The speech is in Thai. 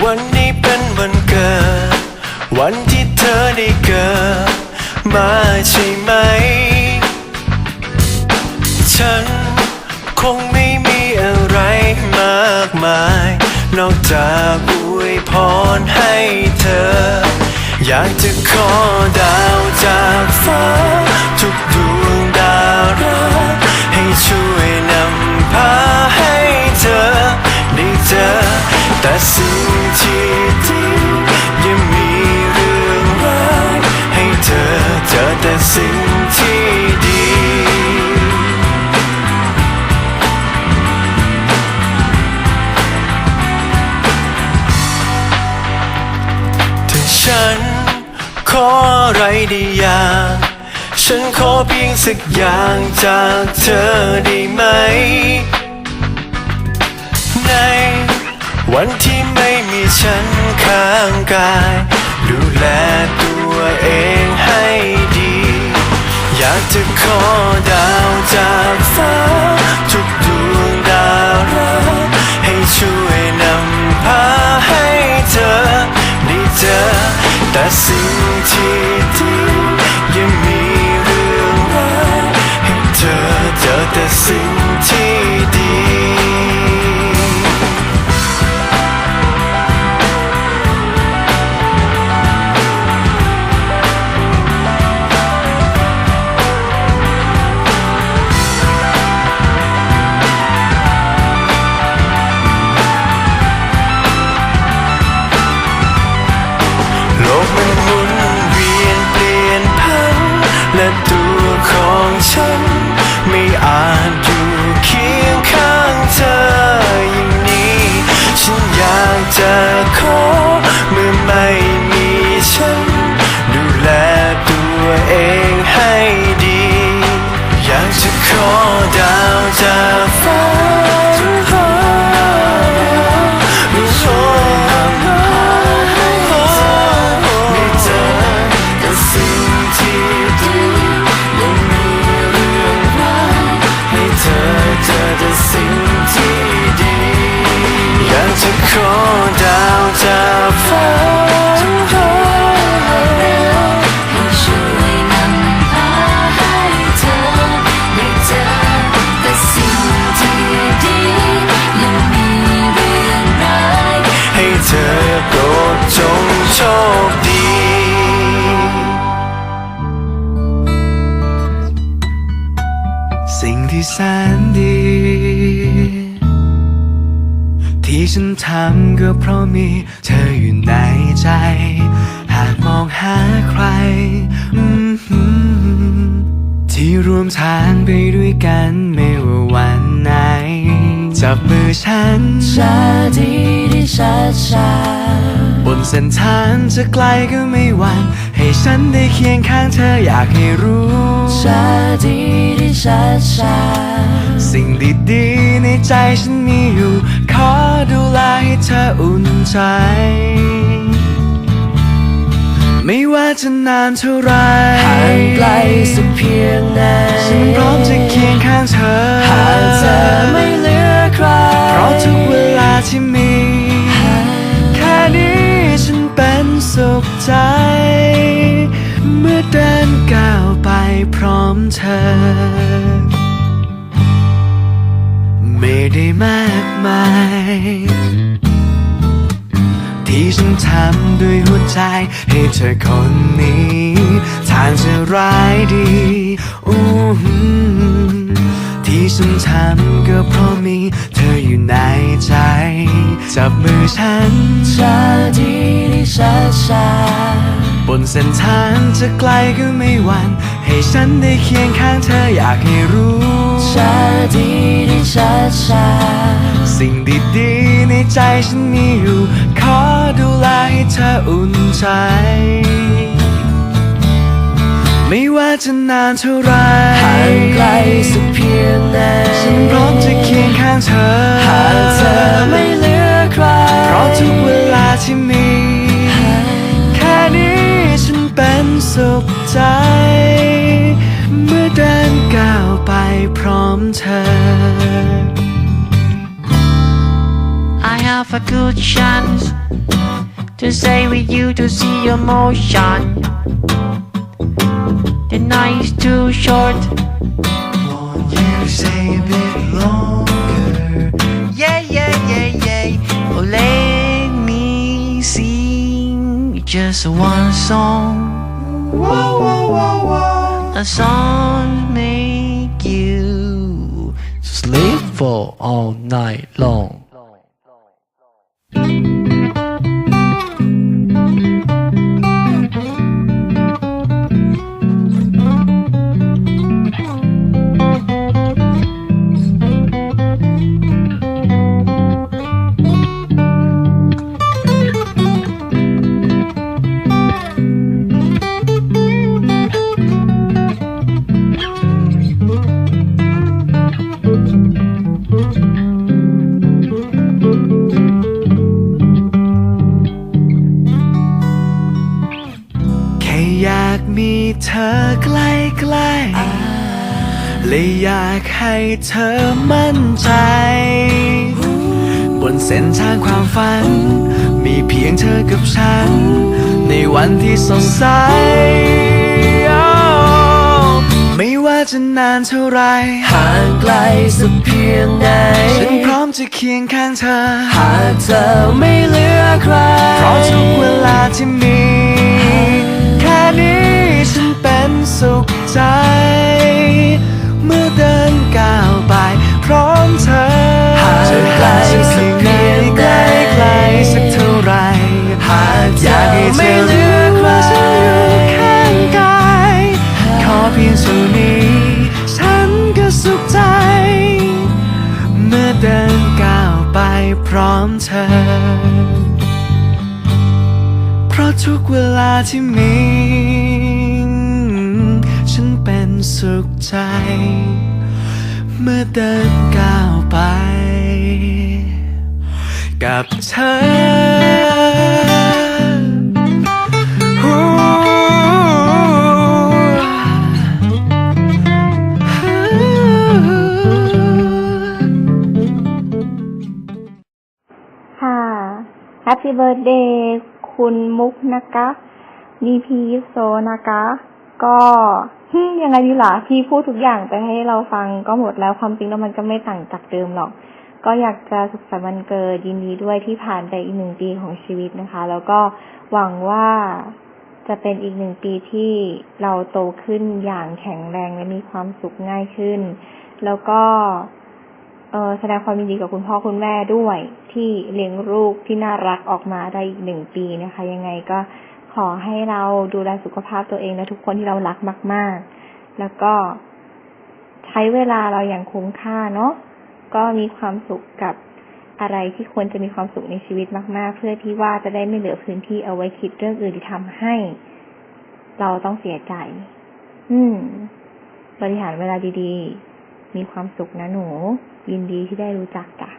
วันนี้เป็นวันเกิด วันที่เธอได้เกิด มาใช่ไหม ฉันคงไม่มีอะไรมากมาย นอกจากอวยพรให้เธอ อยากจะขอดาวจากฟ้า ทุกดวงดารักให้ช่วยนำพาให้เธอได้เจอแต่สิ่ง ฉัน ขออะไรได้อย่าง ฉันขอเพียงสักอย่างจากเธอได้ไหม ในวันที่ไม่มีฉันข้างกาย ดูแลตัวเองให้ดี อยากจะขอดาวจากฟ้าทุกดวงดาวรักให้ช่วย แต่สิ่งที่ ที่แสนดี ที่ฉันทำก็เพราะมีเธออยู่ในใจ หากมองหาใคร ที่ร่วมทางไปด้วยกันไม่ว่าวันไหน จับมือฉันชาดีที่ชาช้า นเส้นทางจะไกลก็ไม่หวั่นให้ฉันได้เคียงข้างเธออยากให้รู้ชาดีที่ช้าช้าสิ่งดีๆในใจฉันมีอยู่ ขอดูแลให้เธออุ่นใจ ไม่ว่าจะนานเท่าไรห่างไกลสักเพียงไหนฉันพร้อมจะเคียงข้างเธอหากเธอ ไม่ได้มากมาย ที่ฉันทำด้วยหัวใจให้เธอคนนี้ ทางจะร้ายดีอู้หที่ฉันทำก็เพราะมีเธออยู่ในใจ จับมือฉันชาดีที่ช้าชา บนเส้นทางจะไกลก็ไม่หวั่นให้ฉันได้เคียงข้างเธออยากให้รู้ชาดีที่ช้าช้าสิ่งดีๆในใจฉันมีอยู่ ขอดูแลให้เธออุ่นใจ ไม่ว่าจะนานเท่าไรห่างไกลสักเพียงไหนฉันพร้อมจะเคียงข้างเธอหากเธอไม่เหลือ to stay with you to see your motion. The night is too short. Want you to stay a bit longer. Yeah, yeah, yeah, yeah. Oh, let me sing just one song. Whoa, whoa, whoa, whoa. A song make you sleep for all night long. อยากมีเธอใกล้ๆเลยอยากให้เธอมั่นใจ บนเส้นทางความฝัน มีเพียงเธอกับฉัน ในวันที่สดใสไม่ว่าจะนานเท่าไรห่างไกลสักเพียงไหนฉันพร้อมจะเคียงข้างเธอ หากเธอไม่เหลือใครเพราะทุกเวลาที่มี สุขใจ เมื่อเดินก้าวไปพร้อมเธอหากไกลสักเพียงใกล้ไกลสักเท่าไรหากอยากให้เธอรู้ว่าฉันอยู่ข้างกายขอเพียงเท่านี้ ฉันก็สุขใจ เมื่อเดินก้าวไปพร้อมเธอ เพราะทุกเวลาที่มี สุขใจ เมื่อเดินก้าวไป กับเธอค่ะ Happy Birthday คุณมุกนะคะดีพีโซนะคะ ก็ ฮึยังไงดีล่ะ พี่พูดทุกอย่างไปให้เราฟังก็หมดแล้วความจริงแล้วมันก็ไม่ต่างจากเดิมหรอก ก็อยากจะสุขสันต์วันเกิดยินดีด้วยที่ผ่านไปอีกหนึ่งปีของชีวิตนะคะ แล้วก็หวังว่าจะเป็นอีกหนึ่งปีที่เราโตขึ้นอย่างแข็งแรงและมีความสุขง่ายขึ้น แล้วก็เออแสดงความยินดีกับคุณพ่อคุณแม่ด้วย ที่เลี้ยงลูกที่น่ารักออกมาได้อีกหนึ่งปีนะคะ ยังไงก็ ขอให้เราดูแลสุขภาพตัวเองและทุกคนที่เรารักมาก ๆ แล้วก็ใช้เวลาเราอย่างคุ้มค่าเนาะก็มีความสุขกับอะไรที่ควรจะมีความสุขในชีวิตมาก ๆ เพื่อที่ว่าจะได้ไม่เหลือพื้นที่เอาไว้คิดเรื่องอื่นที่ทำให้ เราต้องเสียใจ อืม บริหารเวลาดี ๆ มีความสุขนะหนู ยินดีที่ได้รู้จักจ้ะ